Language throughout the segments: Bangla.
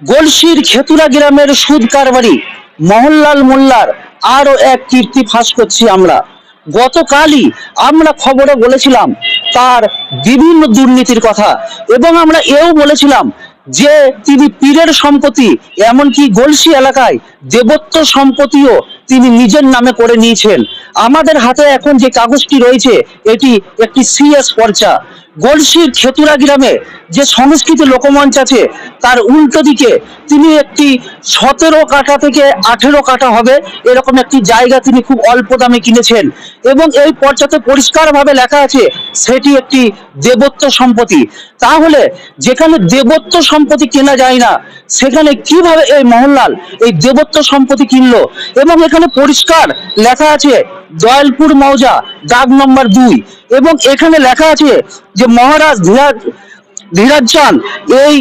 গলসির খেতুরা গ্রামের সুদ কারবারি, মোহনলাল মোল্লার আরও এক কীর্তি ফাঁস করছি আমরা। গতকালই আমরা খবরে বলেছিলাম তার বিভিন্ন দুর্নীতির কথা এবং আমরা এও বলেছিলাম যে তিনি পীরের সম্পত্তি এমনকি গলসি এলাকায় দেবত্ব সম্পত্তিও তিনি নিজের নামে করে নিয়েছেন। আমাদের হাতে এখন যে কাগজটি রয়েছে, এটি একটি সিএস পর্চা। গলসির খেতুরা গ্রামে যে সংস্কৃতি লোকমঞ্চ আছে, তার উল্টো দিকে তিনি একটি সতেরো কাঠা থেকে আঠেরো কাঠা হবে এরকম একটি জায়গা তিনি খুব অল্প দামে কিনেছেন। এবং এই পর্চাতে পরিষ্কারভাবে লেখা আছে, সেটি একটি দেবত্ব সম্পত্তি। তাহলে যেখানে দেবত্ব সম্পত্তি কেনা যায় না, সেখানে কীভাবে এই মোহনলাল এই দেবত্ব সম্পত্তি কিনলো? এবং এখানে পরিষ্কার লেখা আছে দয়ালপুর মৌজা দাগ নম্বর দুই। এবং এখানে লেখা আছে যে মহারাজ ধীরাজ ধীরাজ চাঁদ এই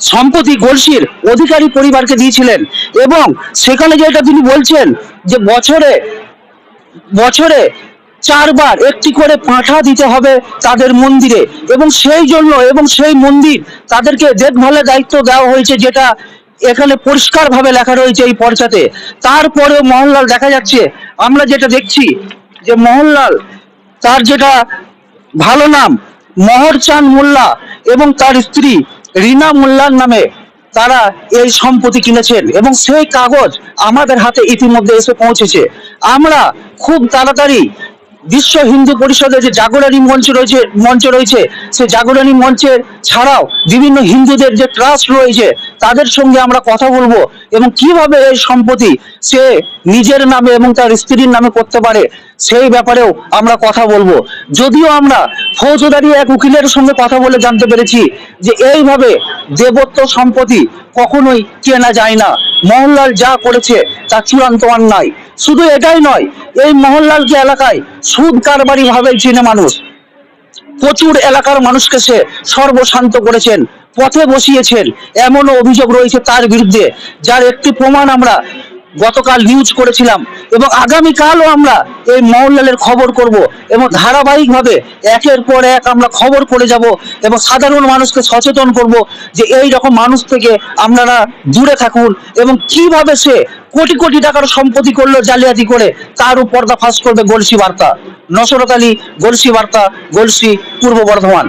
সম্পত্তি গলসির অধিকারী পরিবারকে দিয়েছিলেন। এবং সেখানে যেটা তিনি বলছেন যে বছরে বছরে চারবার একটি করে পাঁঠা দিতে হবে তাদের মন্দিরে। এবং সেই জন্য, এবং সেই মন্দির তাদেরকে দেখভালের দায়িত্ব দেওয়া হয়েছে যেটা এখানে পরিষ্কারভাবে লেখা রয়েছে এই পর্চাতে। তারপরেও মোহনলাল দেখা যাচ্ছে, আমরা যেটা দেখছি যে মোহনলাল, তার যেটা ভালো নাম, মহরচাঁদ মোল্লা এবং তার স্ত্রী রিনা মোল্লার নামে তারা এই সম্পত্তি কিনেছেন এবং সেই কাগজ আমাদের হাতে ইতিমধ্যে এসে পৌঁছেছে। আমরা খুব তাড়াতাড়ি বিশ্ব হিন্দু পরিষদের যে জাগরণী মঞ্চ রয়েছে মঞ্চ রয়েছে সেই জাগরণী মঞ্চের ছাড়াও বিভিন্ন হিন্দুদের যে ট্রাস্ট রয়েছে, তাদের সঙ্গে আমরা কথা বলব এবং কীভাবে এই সম্পত্তি সে নিজের নামে এবং তার স্ত্রীর নামে করতে পারে, সেই ব্যাপারেও আমরা কথা বলব। যদিও আমরা ফৌজদারি এক উকিলের সঙ্গে কথা বলে জানতে পেরেছি যে এইভাবে দেবত্ব সম্পত্তি কখনোই কেনা যায় না। মোহনলাল যা করেছে তা চূড়ান্ত অন্যায়। শুধু এটাই নয়, এই মোহনলালকে এলাকায় সুদ কারবারি ভাবেই চেনে মানুষ। প্রচুর এলাকার মানুষকে সে সর্বশান্ত করেছেন, পথে বসিয়েছেন, এমনও অভিযোগ রয়েছে তার বিরুদ্ধে, যার একটি প্রমাণ আমরা গতকাল নিউজ করেছিলাম, এবং আগামীকালও আমরা এই মোহনলালের খবর করব এবং ধারাবাহিকভাবে একের পর এক আমরা খবর করে যাব এবং সাধারণ মানুষকে সচেতন করব যে এই রকম মানুষ থেকে আপনারা দূরে থাকুন এবং কীভাবে সে কোটি কোটি টাকার সম্পত্তি করল জালিয়াতি করে, তার উপর ফাঁস করবে গলসি বার্তা। নসরত আলী, গলসি বার্তা, গলসি পূর্ব বর্ধমান।